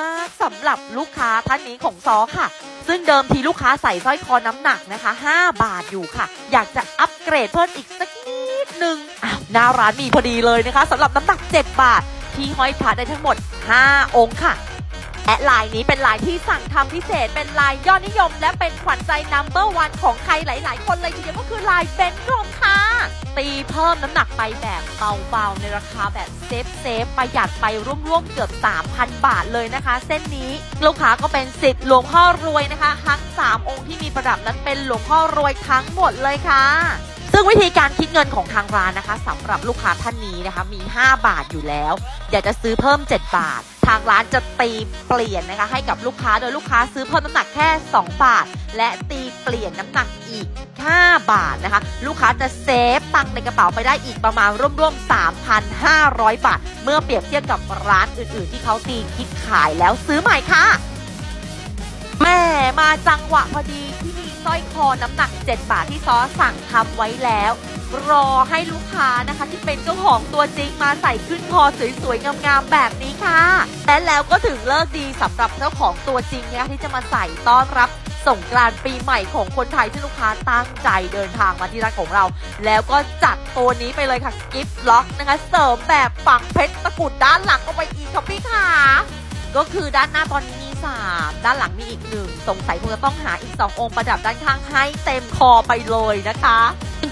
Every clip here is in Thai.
มากๆสำหรับลูกค้าท่านนี้ของซอค่ะ ซึ่งเดิมทีลูกค้าใส่สร้อยคอน้ำหนักนะคะ 5 บาทอยู่ค่ะ อยากจะอัปเกรดเพิ่มอีกสักนิดนึงอ้าวหน้าร้านมีพอดีเลยนะคะสำหรับน้ำหนัก 7 บาท ที่ห้อยพระได้ทั้งหมด 5 องค์ค่ะและลายนี้เป็นลายที่สั่งทำพิเศษ เป็นลายยอดนิยม และเป็นขวัญใจนัมเบอร์วันของใครหลาย ๆ คนเลยทีเดียวก็คือลายเบนกลม ตีเพิ่มน้ำหนักไปแบบเบาๆในราคาแบบเซฟเซฟประหยัดไปร่วมๆเกือบ 3,000 บาทเลยนะคะ เส้นนี้ลูกค้าก็เป็นสิทธิ์หลวงพ่อรวยนะคะ ทั้ง 3 องค์ที่มีประดับนั้นเป็นหลวงพ่อรวยทั้งหมดเลยค่ะซึ่งวิธีการคิดเงินของทางร้านนะคะสำหรับลูกค้าท่านนี้นะคะมี 5 บาทอยู่แล้ว อยากจะซื้อเพิ่ม 7 บาท ทางร้านจะตีเปลี่ยนนะคะให้กับลูกค้าโดยลูกค้าซื้อเพิ่มน้ำหนักแค่ 2 บาท และตีเปลี่ยนน้ำหนักอีก 5 บาทนะคะ ลูกค้าจะเซฟตังในกระเป๋าไปได้อีกประมาณร่วมๆ 3,500 บาท เมื่อเปรียบเทียบกับร้านอื่นๆ ที่เขาตีคิดขายแล้วซื้อใหม่ค่ะแม่มาจังหวะพอดีที่มีสร้อยคอน้ำหนัก 7 บาทที่ซอสั่งทำไว้แล้ว รอให้ลูกค้านะคะ ที่เป็นเจ้าของตัวจริงมาใส่ขึ้นคอสวยๆงามๆแบบนี้ค่ะ และแล้วก็ถึงเลิกดีสำหรับเจ้าของตัวจริงเนี่ยที่จะมาใส่ต้อนรับสงกรานต์ปีใหม่ของคนไทยที่ลูกค้าตั้งใจเดินทางมาที่ร้านของเรา แล้วก็จัดตัวนี้ไปเลยค่ะกิฟต์ล็อกนะคะ เสริมแบบฝังเพชรตะกุดด้านหลังเข้าไปอีกค่ะพี่ค่ะก็คือด้านหน้าตอนนี้มี 3 ด้านหลังมีอีกหนึ่งสงสัยคงจะต้องหาอีก 2 องค์ประดับด้านข้างให้เต็มคอไปเลยนะคะ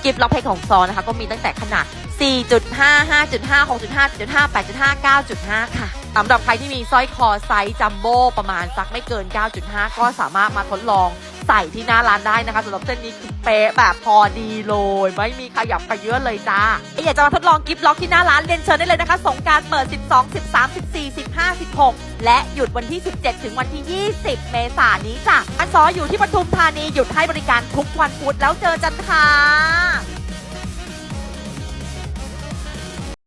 กิฟต์ล็อกเพชรของซอนะคะ ก็มีตั้งแต่ขนาด 4.5 5.5 6.5 7.5 8.5 9.5 ค่ะสำหรับใครที่มีสร้อยคอไซส์จัมโบ้ประมาณสักไม่เกิน 9.5 ก็สามารถมาทดลอง ใส่ที่หน้าร้านได้นะคะสำหรับเส้นนี้คือเป๊ะแบบพอดีเลย ไม่มีขยับขยื่นเลยจ้าอยากจะมาทดลองกิฟต์ล็อกที่หน้าร้านเรียนเชิญได้เลยนะคะสงกรารเปิด 12 13 14 15 16 และหยุดวันที่ 17 ถึงวันที่ 20 เมษายนนี้จ้ะอันซออยู่ที่ปทุมธานีหยุดให้บริการทุกวันพุธแล้วเจอกันค่ะ